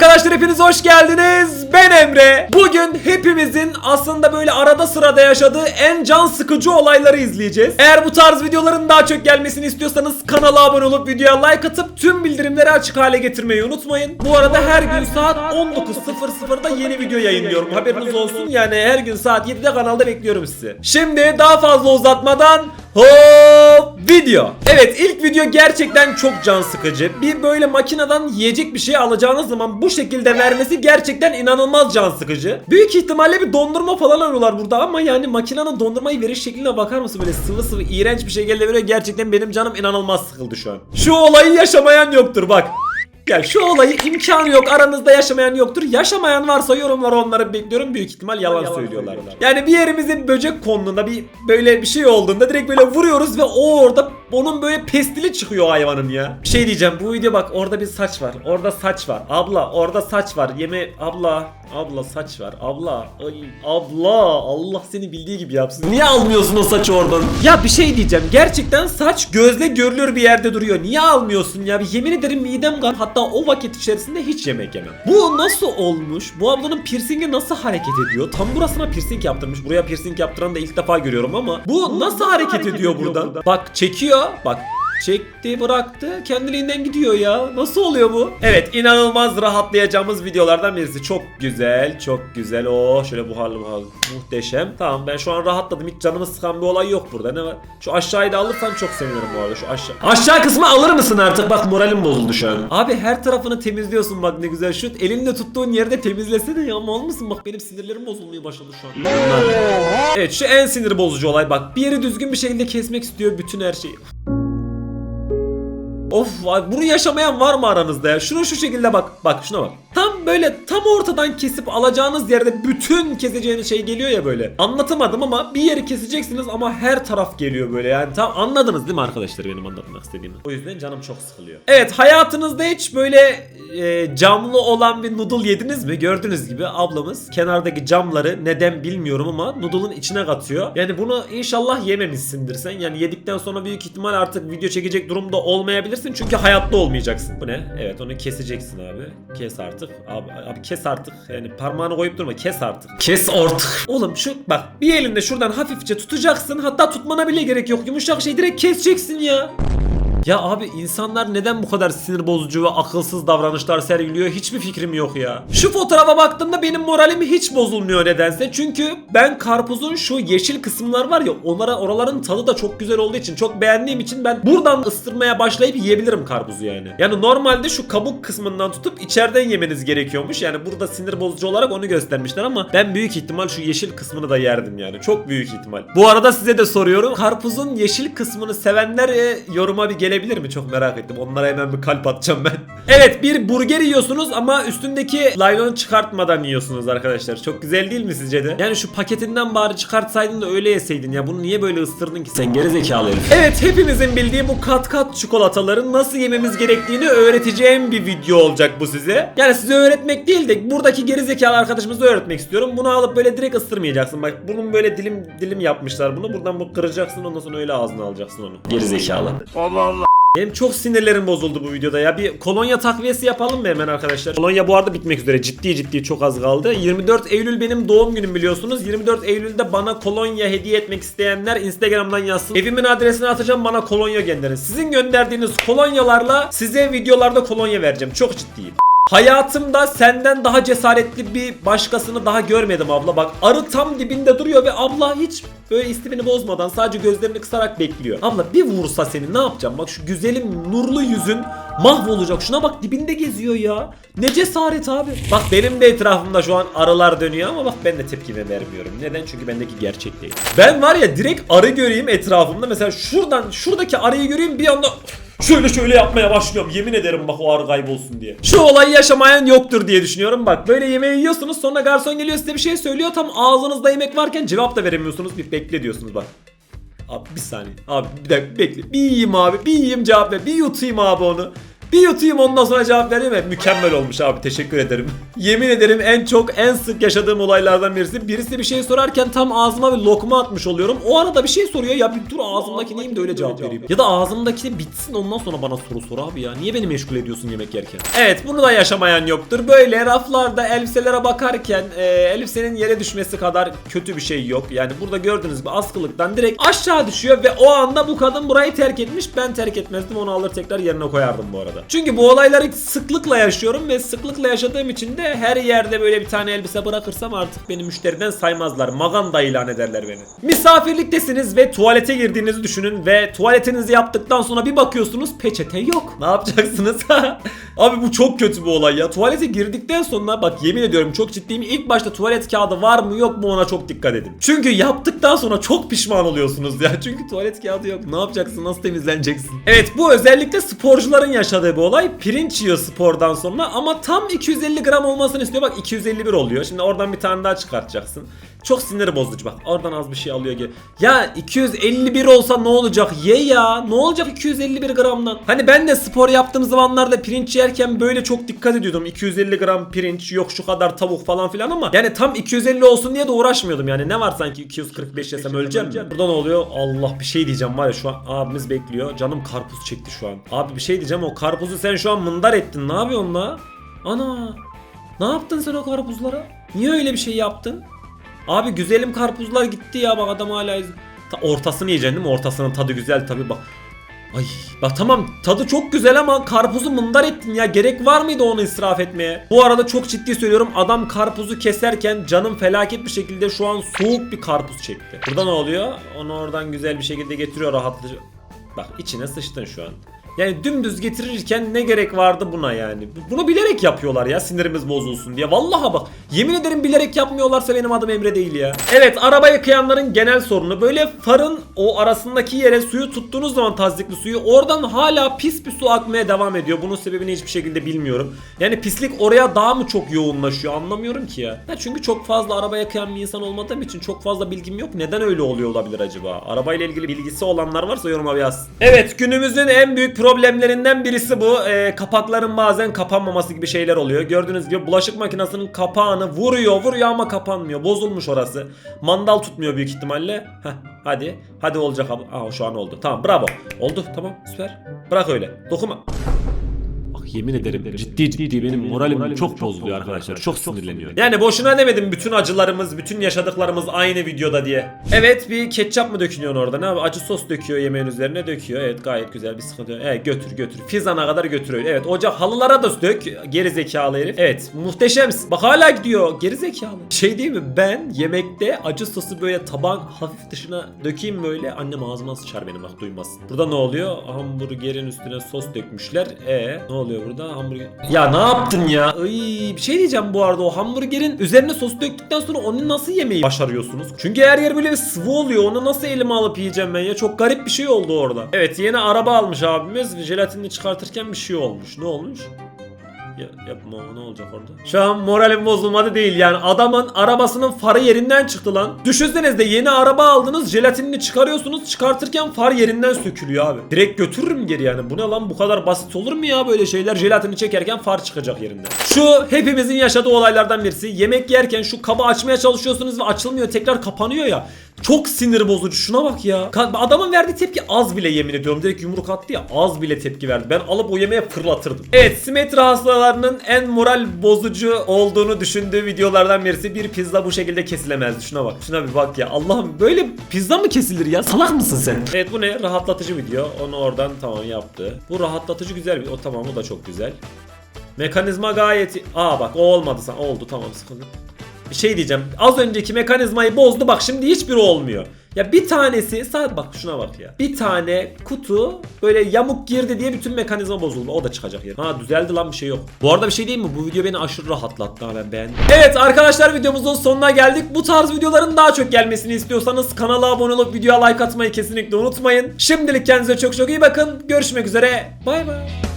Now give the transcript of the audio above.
Arkadaşlar hepiniz hoş geldiniz. Ben Emre. Bugün hepimizin aslında böyle arada sırada yaşadığı en can sıkıcı olayları izleyeceğiz. Eğer bu tarz videoların daha çok gelmesini istiyorsanız kanala abone olup videoya like atıp tüm bildirimleri açık hale getirmeyi unutmayın. Bu arada her gün saat 19.00'da yeni video yayınlıyorum. Haberiniz olsun. Yani her gün saat 7'de kanalda bekliyorum sizi. Şimdi daha fazla uzatmadan Hop video. Evet ilk video gerçekten çok can sıkıcı. Bir böyle makineden yiyecek bir şey alacağınız zaman bu şekilde vermesi gerçekten inanılmaz can sıkıcı. Büyük ihtimalle bir dondurma falan arıyorlar burada ama yani makinenin dondurmayı veriş şekline bakar mısın? Böyle sıvı sıvı iğrenç bir şekilde veriyor. Gerçekten benim canım inanılmaz sıkıldı şu an. Şu olayı yaşamayan yoktur bak. Ya şu olayı imkanı yok aranızda yaşamayan yoktur. Yaşamayan varsa yorumlara onları bekliyorum. Büyük ihtimal yalan, söylüyorlar. Yani bir yerimize böcek konduğunda bir böyle bir şey olduğunda direkt böyle vuruyoruz ve o orada onun böyle pestili çıkıyor hayvanın ya. Bir şey diyeceğim bu video bak orada bir saç var. Orada saç var. Abla orada saç var. Yeme abla Abla saç var. Abla. Ay, abla. Allah seni bildiği gibi yapsın. Niye almıyorsun o saçı oradan? Ya bir şey diyeceğim. Gerçekten saç gözle görülür bir yerde duruyor. Niye almıyorsun ya? Bir yemin ederim midem kan. Hatta o vakit içerisinde hiç yemek yemem. Bu nasıl olmuş? Bu ablanın piercingi nasıl hareket ediyor? Tam burasına piercing yaptırmış. Buraya piercing yaptıran da ilk defa görüyorum ama. Bu nasıl hareket ediyor buradan? Bak çekiyor. Bak Çekti bıraktı kendiliğinden gidiyor ya. Nasıl oluyor bu? Evet inanılmaz rahatlayacağımız videolardan birisi. Çok güzel çok güzel. Oh şöyle buharlı buharlı. Muhteşem. Tamam ben şu an rahatladım. Hiç canımı sıkan bir olay yok burada. Ne var? Şu aşağıyı da alırsan çok sevinirim bu arada. Şu aşağı. Aşağı kısmı alır mısın artık? Bak moralim bozuldu şu an. Abi her tarafını temizliyorsun bak ne güzel. Şu elinde tuttuğun yerde temizlesene ya. Mal mısın? Bak benim sinirlerim bozulmaya başladı şu an. Evet şu en sinir bozucu olay bak. Bir yeri düzgün bir şekilde kesmek istiyor bütün her şeyi. Of bunu yaşamayan var mı aranızda ya? Şunu şu şekilde bak. Bak şuna bak. Tam böyle tam ortadan kesip alacağınız yerde bütün keseceğiniz şey geliyor ya böyle. Anlatamadım ama bir yeri keseceksiniz ama her taraf geliyor böyle. Yani tam anladınız değil mi arkadaşlar benim anlatmak istediğimi? O yüzden canım çok sıkılıyor. Evet hayatınızda hiç böyle e, camlı olan bir noodle yediniz mi? Gördüğünüz gibi ablamız kenardaki camları neden bilmiyorum ama noodle'ın içine katıyor. Yani bunu inşallah yememişsindir sen. Yani yedikten sonra büyük ihtimal artık video çekecek durumda olmayabilirsin çünkü hayatta olmayacaksın. Bu ne? Evet onu keseceksin abi. Kes artık. Abi, abi kes artık. Yani parmağını koyup durma. Kes artık. Kes artık. Oğlum şu bak bir elinde şuradan hafifçe tutacaksın. Hatta tutmana bile gerek yok. Yumuşak şey direkt keseceksin ya. Ya abi insanlar neden bu kadar sinir bozucu ve akılsız davranışlar sergiliyor hiçbir fikrim yok ya. Şu fotoğrafa baktığımda benim moralim hiç bozulmuyor nedense. Çünkü ben karpuzun şu yeşil kısımlar var ya onlara oraların tadı da çok güzel olduğu için çok beğendiğim için ben buradan ısırmaya başlayıp yiyebilirim karpuzu yani. Yani normalde şu kabuk kısmından tutup içeriden yemeniz gerekiyormuş. Yani burada sinir bozucu olarak onu göstermişler ama ben büyük ihtimal şu yeşil kısmını da yerdim yani. Çok büyük ihtimal. Bu arada size de soruyorum. Karpuzun yeşil kısmını sevenler e, yoruma bir gelebilir mi? Çok merak ettim. Onlara hemen bir kalp atacağım ben. evet bir burger yiyorsunuz ama üstündeki laylon çıkartmadan yiyorsunuz arkadaşlar. Çok güzel değil mi sizce de? Yani şu paketinden bari çıkartsaydın da öyle yeseydin ya. Bunu niye böyle ısırdın ki sen geri zekalı herif. Evet hepimizin bildiği bu kat kat çikolataların nasıl yememiz gerektiğini öğreteceğim bir video olacak bu size. Yani size öğretmek değil de buradaki geri zekalı arkadaşımıza öğretmek istiyorum. Bunu alıp böyle direkt ısırmayacaksın. Bak bunun böyle dilim dilim yapmışlar bunu. Buradan bu kıracaksın ondan sonra öyle ağzına alacaksın onu. Geri zekalı. Benim çok sinirlerim bozuldu bu videoda ya. Bir kolonya takviyesi yapalım mı hemen arkadaşlar? Kolonya bu arada bitmek üzere. Ciddi ciddi çok az kaldı. 24 Eylül benim doğum günüm biliyorsunuz. 24 Eylül'de bana kolonya hediye etmek isteyenler Instagram'dan yazsın. Evimin adresini atacağım bana kolonya gönderin. Sizin gönderdiğiniz kolonyalarla size videolarda kolonya vereceğim. Çok ciddiyim. Hayatımda senden daha cesaretli bir başkasını daha görmedim abla. Bak arı tam dibinde duruyor ve abla hiç böyle istimini bozmadan sadece gözlerini kısarak bekliyor. Abla bir vursa seni ne yapacağım? Bak şu güzelim nurlu yüzün mahvolacak. Şuna bak dibinde geziyor ya. Ne cesaret abi. Bak benim de etrafımda şu an arılar dönüyor ama bak ben de tepkimi vermiyorum. Neden? Çünkü bendeki gerçek değil. Ben var ya direkt arı göreyim etrafımda. Mesela şuradan şuradaki arıyı göreyim bir anda Şöyle şöyle yapmaya başlıyorum. Yemin ederim bak o arı kaybolsun diye. Şu olayı yaşamayan yoktur diye düşünüyorum. Bak böyle yemeği yiyorsunuz sonra garson geliyor size bir şey söylüyor. Tam ağzınızda yemek varken cevap da veremiyorsunuz. Bir bekle diyorsunuz bak. Abi bir saniye. Abi bir dakika bekle. Bir yiyeyim abi. Bir yiyeyim cevap ver. Bir yutayım abi onu. Bir yutayım ondan sonra cevap vereyim mi? Mükemmel olmuş abi teşekkür ederim. Yemin ederim en çok en sık yaşadığım olaylardan birisi. Birisi bir şey sorarken tam ağzıma bir lokma atmış oluyorum. O arada bir şey soruyor ya bir dur ağzımdaki neyim de öyle cevap vereyim. Ya da ağzımdaki bitsin ondan sonra bana soru sor abi ya. Niye beni meşgul ediyorsun yemek yerken? Evet bunu da yaşamayan yoktur. Böyle raflarda elbiselere bakarken e, elbisenin yere düşmesi kadar kötü bir şey yok. Yani burada gördüğünüz gibi askılıktan direkt aşağı düşüyor ve o anda bu kadın burayı terk etmiş. Ben terk etmezdim onu alır tekrar yerine koyardım bu arada. Çünkü bu olayları sıklıkla yaşıyorum ve sıklıkla yaşadığım için de her yerde böyle bir tane elbise bırakırsam artık beni müşteriden saymazlar. Maganda ilan ederler beni. Misafirliktesiniz ve tuvalete girdiğinizi düşünün ve tuvaletinizi yaptıktan sonra bir bakıyorsunuz peçete yok. Ne yapacaksınız? Abi bu çok kötü bir olay ya. Tuvalete girdikten sonra bak yemin ediyorum çok ciddiyim. İlk başta tuvalet kağıdı var mı yok mu ona çok dikkat edin. Çünkü yaptıktan sonra çok pişman oluyorsunuz ya. Çünkü tuvalet kağıdı yok. Ne yapacaksın? Nasıl temizleneceksin? Evet bu özellikle sporcuların yaşadığı bir olay. Pirinç yiyor spordan sonra ama tam 250 gram olmasını istiyor. Bak 251 oluyor. Şimdi oradan bir tane daha çıkartacaksın. Çok sinir bozucu bak. Oradan az bir şey alıyor gel. Ya 251 olsa ne olacak? Ye ya. Ne olacak 251 gramdan? Hani ben de spor yaptığım zamanlarda pirinç yerken böyle çok dikkat ediyordum. 250 gram pirinç yok şu kadar tavuk falan filan ama yani tam 250 olsun diye de uğraşmıyordum yani. Ne var sanki 245 yesem öleceğim mi? Burada ne oluyor? Allah bir şey diyeceğim var ya şu an abimiz bekliyor. Canım karpuz çekti şu an. Abi bir şey diyeceğim o karpuzu sen şu an mındar ettin. Ne yapıyorsun la? Ana. Ne yaptın sen o karpuzlara? Niye öyle bir şey yaptın? Abi güzelim karpuzlar gitti ya bak adam hala Ta- ortasını yiyeceksin değil mi? Ortasının tadı güzel tabi bak. Ay bak tamam tadı çok güzel ama karpuzu mındar ettin ya gerek var mıydı onu israf etmeye? Bu arada çok ciddi söylüyorum adam karpuzu keserken canım felaket bir şekilde şu an soğuk bir karpuz çekti. Burada ne oluyor? Onu oradan güzel bir şekilde getiriyor rahatlıcı. Bak içine sıçtın şu an. Yani dümdüz getirirken ne gerek vardı buna yani? Bunu bilerek yapıyorlar ya sinirimiz bozulsun diye. Vallahi bak yemin ederim bilerek yapmıyorlarsa benim adım Emre değil ya. Evet araba yıkayanların genel sorunu böyle farın o arasındaki yere suyu tuttuğunuz zaman tazdikli suyu oradan hala pis bir su akmaya devam ediyor. Bunun sebebini hiçbir şekilde bilmiyorum. Yani pislik oraya daha mı çok yoğunlaşıyor anlamıyorum ki ya. ya çünkü çok fazla araba yıkayan bir insan olmadığım için çok fazla bilgim yok. Neden öyle oluyor olabilir acaba? Arabayla ilgili bilgisi olanlar varsa yoruma yazsın. Evet günümüzün en büyük problemlerinden birisi bu. Ee, kapakların bazen kapanmaması gibi şeyler oluyor. Gördüğünüz gibi bulaşık makinesinin kapağını vuruyor vuruyor ama kapanmıyor. Bozulmuş orası. Mandal tutmuyor büyük ihtimalle. Heh, hadi. Hadi olacak abi. Aa şu an oldu. Tamam bravo. Oldu tamam süper. Bırak öyle. Dokunma. Yemin ederim ciddi ciddi benim moralim çok bozuluyor arkadaşlar. Çok sinirleniyor. Yani boşuna demedim bütün acılarımız, bütün yaşadıklarımız aynı videoda diye. Evet bir ketçap mı dökünüyor orada? Ne abi? Acı sos döküyor yemeğin üzerine döküyor. Evet gayet güzel bir sıkıntı yok. Evet götür götür. Fizana kadar götürüyor. Evet ocak halılara da dök. Geri zekalı herif. Evet muhteşemsin. Bak hala gidiyor. Geri zekalı. Şey değil mi? Ben yemekte acı sosu böyle tabağın hafif dışına dökeyim böyle. Annem ağzıma sıçar benim bak duymasın. Burada ne oluyor? Hamburgerin üstüne sos dökmüşler. E ne oluyor burada? Hamburger. Ya ne yaptın ya? Ay, bir şey diyeceğim bu arada. O hamburgerin üzerine sos döktükten sonra onu nasıl yemeyi başarıyorsunuz? Çünkü her yer böyle bir sıvı oluyor. Onu nasıl elime alıp yiyeceğim ben ya? Çok garip bir şey oldu orada. Evet yeni araba almış abimiz. Jelatinini çıkartırken bir şey olmuş. Ne olmuş? Ya, ne olacak orada? Şu an moralim bozulmadı değil yani adamın arabasının farı yerinden çıktı lan. Düşünsenize yeni araba aldınız jelatinini çıkarıyorsunuz çıkartırken far yerinden sökülüyor abi. Direkt götürürüm geri yani bu ne lan bu kadar basit olur mu ya böyle şeyler jelatini çekerken far çıkacak yerinden. Şu hepimizin yaşadığı olaylardan birisi yemek yerken şu kabı açmaya çalışıyorsunuz ve açılmıyor tekrar kapanıyor ya. Çok sinir bozucu şuna bak ya. Adamın verdiği tepki az bile yemin ediyorum. Direkt yumruk attı ya az bile tepki verdi. Ben alıp o yemeğe fırlatırdım. Evet simetri hastalarının en moral bozucu olduğunu düşündüğü videolardan birisi bir pizza bu şekilde kesilemezdi. Şuna bak. Şuna bir bak ya. Allah'ım böyle pizza mı kesilir ya? Salak mısın sen? Evet bu ne? Rahatlatıcı video. Onu oradan tamam yaptı. Bu rahatlatıcı güzel bir. O tamam o da çok güzel. Mekanizma gayet. Aa bak o olmadı. Sen oldu tamam sıkıntı. Şey diyeceğim. Az önceki mekanizmayı bozdu. Bak şimdi hiçbiri olmuyor. Ya bir tanesi sadece bak şuna bak ya. Bir tane kutu böyle yamuk girdi diye bütün mekanizma bozuldu. O da çıkacak yer. Ha düzeldi lan bir şey yok. Bu arada bir şey değil mi? Bu video beni aşırı rahatlattı ha ben beğendim. Evet arkadaşlar videomuzun sonuna geldik. Bu tarz videoların daha çok gelmesini istiyorsanız kanala abone olup videoya like atmayı kesinlikle unutmayın. Şimdilik kendinize çok çok iyi bakın. Görüşmek üzere. Bay bay.